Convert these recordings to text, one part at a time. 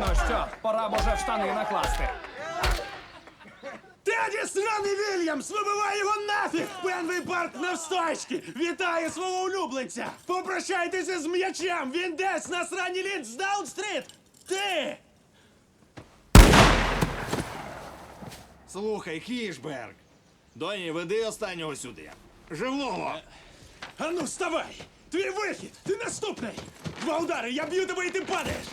Ну що, пора б уже в штани накласти. Теді сраний Вільямс, вибивай його нафіг! Пенвей парк навстачки! Вітає свого улюбленця! Попрощайтеся з м'ячем! Він десь на срані лінц з Даун-стріт! Ти! Слухай, Хішберг. Доні, веди останнього сюди. Живого! Ану, вставай! Твій вихід! Ти наступний! Два удари, я б'ю тебе і ти падаєш!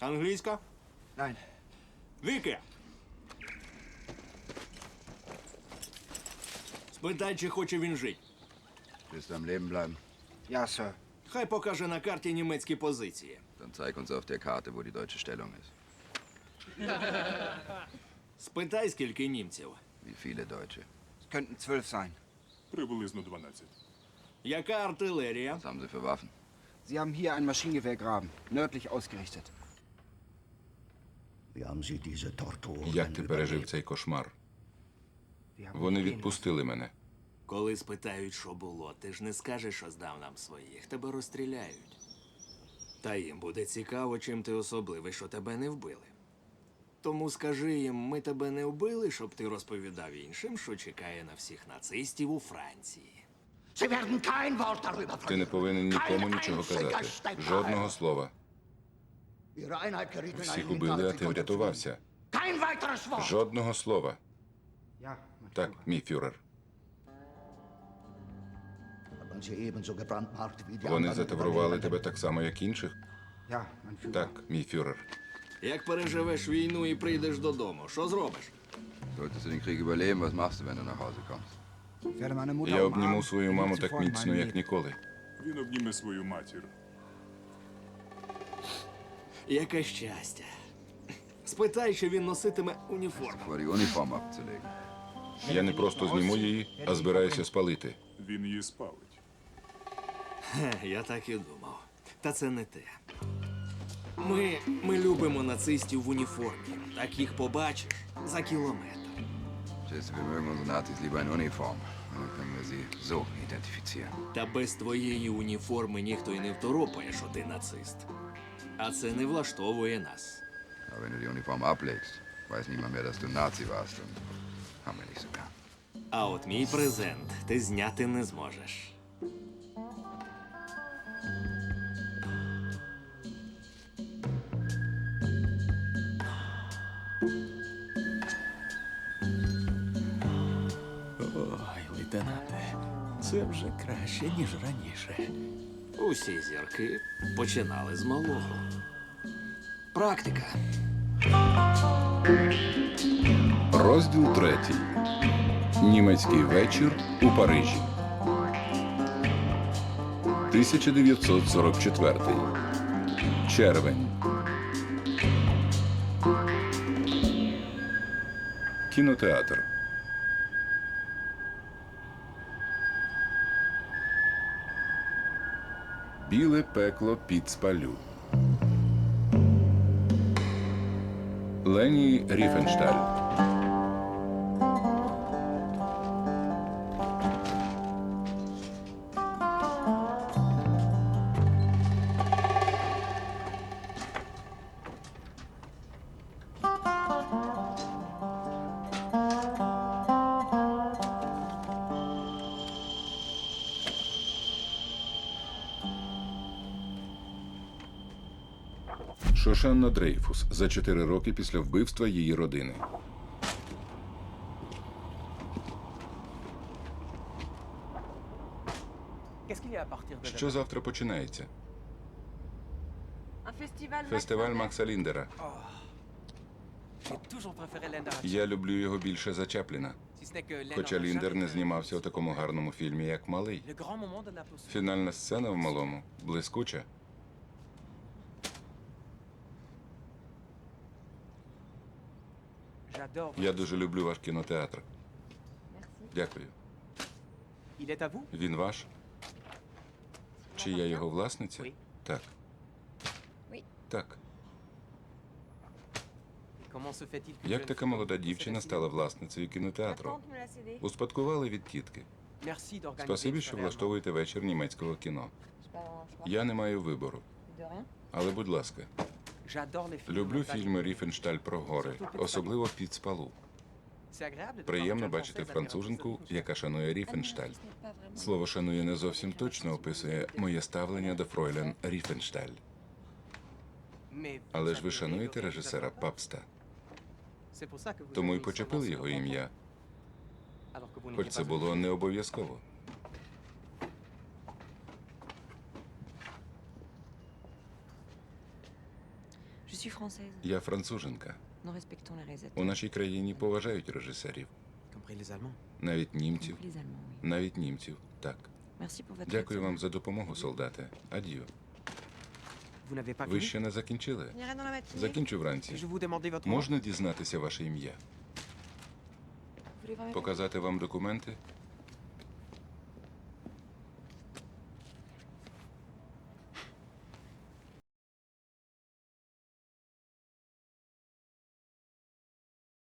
Англійська? Nein. Віки! Спитай, чи хоче він жити. Willst du am Leben bleiben? Ja, Sir. Хай покаже на карті німецькі позиції. Dann zeig uns auf der Karte, wo die deutsche Stellung ist. Спитай, скільки німців. Wie viele Deutsche? Es könnten zwölf sein. Приблизно 12. Яка артилерія? Was haben sie für Waffen? Sie haben hier ein Maschinengewehrgraben, nördlich ausgerichtet. Як ти пережив цей кошмар? Вони відпустили мене. Коли спитають, що було, ти ж не скажеш, що здав нам своїх, тебе розстріляють. Та їм буде цікаво, чим ти особливий, що тебе не вбили. Тому скажи їм, ми тебе не вбили, щоб ти розповідав іншим, що чекає на всіх нацистів у Франції. Ти не повинен нікому нічого казати. Жодного слова. Всіх убили, а ти врятувався. Жодного слова. Так, Führer. мій фюрер. Вони затаврували тебе так само, як інших. Так, мій фюрер. Як переживеш війну і прийдеш додому, що зробиш? Я обніму свою маму так міцно, як ніколи. Він обніме свою матір. Яке щастя. Спитай, чи він носитиме уніформу. Die Uniform abzulegen. Я не просто зніму її, а збираюся спалити. Він її спалить. Хе, Я так і думав. Та це не те. Ми, ми любимо нацистів в уніформі. Так їх побачиш за кілометр. Jesse, wir mögen unsere Nazis lieber in Uniform. Dann können wir sie so identifizieren. Та без твоєї уніформи ніхто й не второпає, що ти нацист. А це не влаштовує нас. Aber wenn du die Uniform ablegst, weiß niemand mehr, dass du ein Nazi warst und haben wir nicht so gern. А от мій презент ти зняти не зможеш. Ой, лейтенанте, це вже краще, ніж раніше. Усі зірки починали з малого. Практика. Розділ третій. Німецький вечір у Парижі. 1944. Червень. Кінотеатр. Біле пекло під спалю. Лені Ріфеншталь. Шошанна Дрейфус за чотири роки після вбивства її родини. Що завтра починається? Фестиваль Макса Ліндера. Я люблю його більше за Чапліна. Хоча Ліндер не знімався у такому гарному фільмі, як Малий. Фінальна сцена в малому блискуча. Я дуже люблю ваш кінотеатр. Дякую. Він ваш? Чи я його власниця? Так. Так. Як така молода дівчина стала власницею кінотеатру? Успадкували від тітки. Спасибі, що влаштовуєте вечір німецького кіно. Я не маю вибору. Але будь ласка, Люблю фільми Ріфеншталь про гори, особливо під спалу. Приємно бачити француженку, яка шанує Ріфеншталь. Слово шанує не зовсім точно описує моє ставлення до Фройлен Ріфеншталь. Але ж ви шануєте режисера Папста, тому й почепили його ім'я, хоч це було не обов'язково. Я француженка. У нашій країні поважають режисерів, навіть німців, навіть німців. Так. Дякую вам за допомогу, солдати. Ад'ю. Ви ще не закінчили? Закінчу вранці. Можна дізнатися ваше ім'я? Показати вам документи?